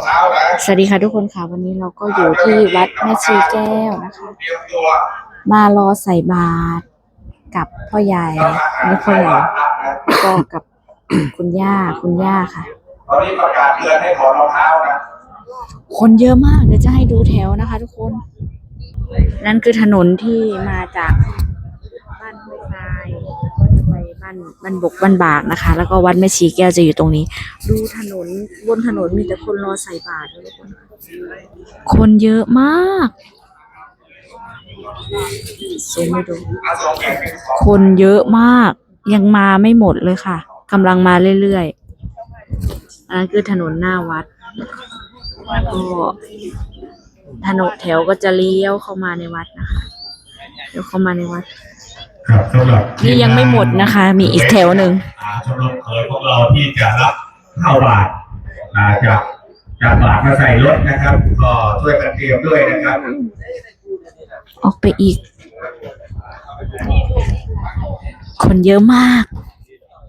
องเท้านะสวัสดีค่ะทุกคนค่ะวันนี้เราก็อยู่ที่วัดแม่ชีแก้วนะคะเตรียมตัวมารอใส่บาตรกับพ่อใหญ่นี่พ่อใหญ่ก็กับคุณย่าคุณย่าค่ะตอนนี้ประกาศเตือนให้ถอดรองเท้านะคนเยอะมากเดี๋ยวจะให้ดูแถวนะคะ ทุกคน นั่นคือถนนที่มาจากบ้านห้วยทรายก็จะไป บ้านบ้านบกบ้านบากนะคะ แล้วก็วัดแม่ชีแก้วจะอยู่ตรงนี้ ดูถนนบนถนนมีแต่คนรอใส่บาตรเลยทุกคนคนเยอะมากซูมให้ดูอาสงแข่งเป็นสองคนเยอะมาก ยังมาไม่หมดเลยค่ะกำลังมาเรื่อยๆอันนั้นคือถนนหน้าวัดก็ถนนแถวก็จะเลี้ยวเข้ามาในวัดนะคะเลี้ยวเข้ามาในวัด ครับสำหรับนี่ยังไม่หมดนะคะ มีอีกแถวหนึ่งอ่าชมรมเคยพวกเราที่จะรับเข้าบาทอ่าจากจากบาทมาใส่รถนะครับ ก็ช่วยกันเตรียมด้วยนะครับ ออกไปอีก คนเยอะมาก